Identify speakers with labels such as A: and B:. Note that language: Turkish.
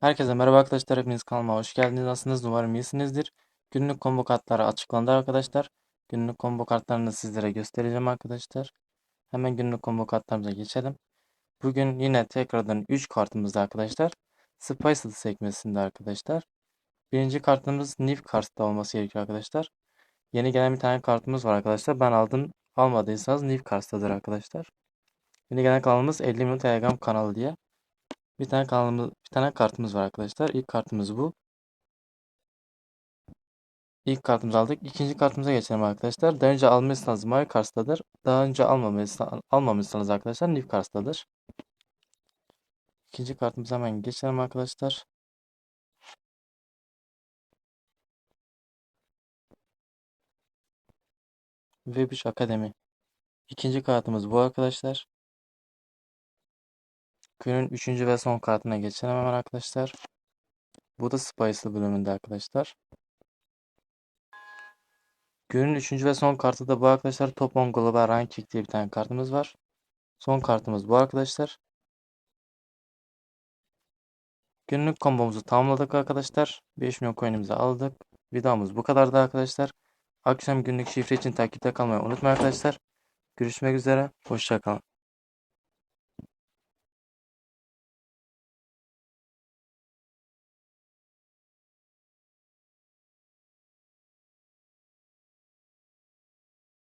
A: Herkese merhaba arkadaşlar. Hepiniz kanalıma hoş geldiniz. Nasılsınız? Umarım iyisinizdir. Günlük combo kartları açıklandı arkadaşlar. Günlük combo kartlarını sizlere göstereceğim arkadaşlar. Hemen günlük combo kartlarımıza geçelim. Bugün yine tekrardan 3 kartımızda arkadaşlar. Spicy sekmesinde arkadaşlar. Birinci kartımız New Cards'ta olması gerekiyor arkadaşlar. Yeni gelen bir tane kartımız var arkadaşlar. Ben aldım. Almadıysanız New Cards'tadır arkadaşlar. Yeni gelen kanalımız 50 milyon Telegram kanalı diye. Bir tane kanalımız, bir tane kartımız var arkadaşlar. İlk kartımız bu. İlk kartımızı aldık. İkinci kartımıza geçelim arkadaşlar. Daha önce almışsanız My Cars'tadır. Daha önce almamışsanız, arkadaşlar New Cars'tadır. İkinci kartımıza hemen geçelim arkadaşlar. Web3 Akademi. İkinci kartımız bu arkadaşlar. Günün üçüncü ve son kartına geçelim hemen arkadaşlar. Bu da Spice'lı bölümünde arkadaşlar. Günün üçüncü ve son kartı da bu arkadaşlar. Top 10 Global Ranking diye bir tane kartımız var. Son kartımız bu arkadaşlar. Günlük kombomuzu tamamladık arkadaşlar. 5 milyon coin'imizi aldık. Videomuz bu kadardı arkadaşlar. Akşam günlük şifre için takipte kalmayı unutmayın arkadaşlar. Görüşmek üzere. Hoşçakalın.